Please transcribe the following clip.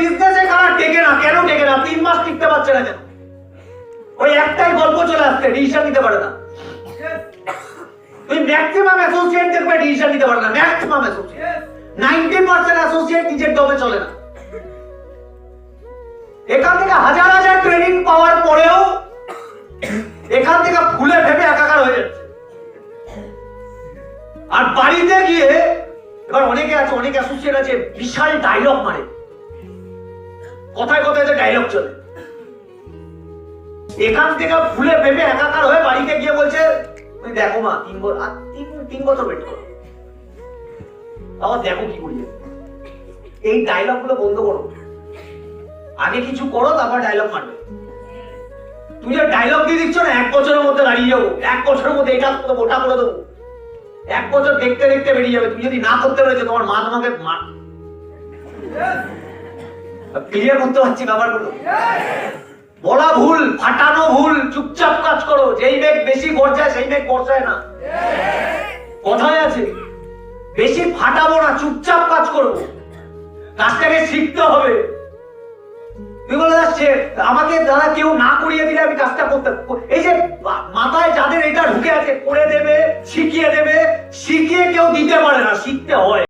বিজনেসে খারাপ টেকে না? কেন টেকে না? তিন মাস টিকতে পারছে না কেন? ওই একটাই গল্প চলে আসছে ডিসিশন নিতে পারে না। তুই ম্যাক্সিমাম অ্যাসোসিয়েট দেখবে ডিসিশন নিতে পারে না। Maximum associate ninety percent associate নিজের দমে চলে না। এখান থেকে হাজার হাজার ট্রেনিং পাওয়ার পরেও এখান থেকে ফুলে ভেবে একাকার হয়ে যাচ্ছে। আর বাড়িতে গিয়ে, এবার অনেকে আছে, অনেক অ্যাসোসিয়েট আছে, বিশাল ডায়লগ মারে। কথায় কথায় যে ডায়লগ চলে। এখান থেকে ফুলে ভেবে একাকার হয়ে বাড়িতে গিয়ে বলছে, তুমি দেখো মা, তিন বছর তিন তিন বছর ওয়েট করো। দেখো কি করি এই ডায়লগগুলো বন্ধ করো। আগে কিছু করো, তারপর ডায়লগ মারবে। তুমি যে ডায়লগ দিয়ে দিচ্ছ না, এক বছরের মধ্যে দাঁড়িয়ে যাব। এক বছরের মধ্যে এটা করে ওটা করে দেবো। এক বছর দেখতে দেখতে বেরিয়ে যাবে। তুমি যদি না করতে পেরেছ, তোমার মা তোমাকে মার। ক্লিয়ার করতে পারছি ব্যাপারগুলো। বলা ভুল, ফাটানো ভুল, চুপচাপ কাজ করো। যেই মেঘ বেশি সেই মেঘ না। কথায় আছে, বেশি ফাটাবো না, চুপচাপ কাজ কাজটাকে শিখতে হবে। আমাকে দাদা কেউ না করিয়ে দিলে আমি কাজটা করতে এই যে মাথায় যাদের এটা ঢুকে আছে, করে দেবে, শিখিয়ে দেবে, শিখিয়ে কেউ দিতে পারে না, শিখতে হয়।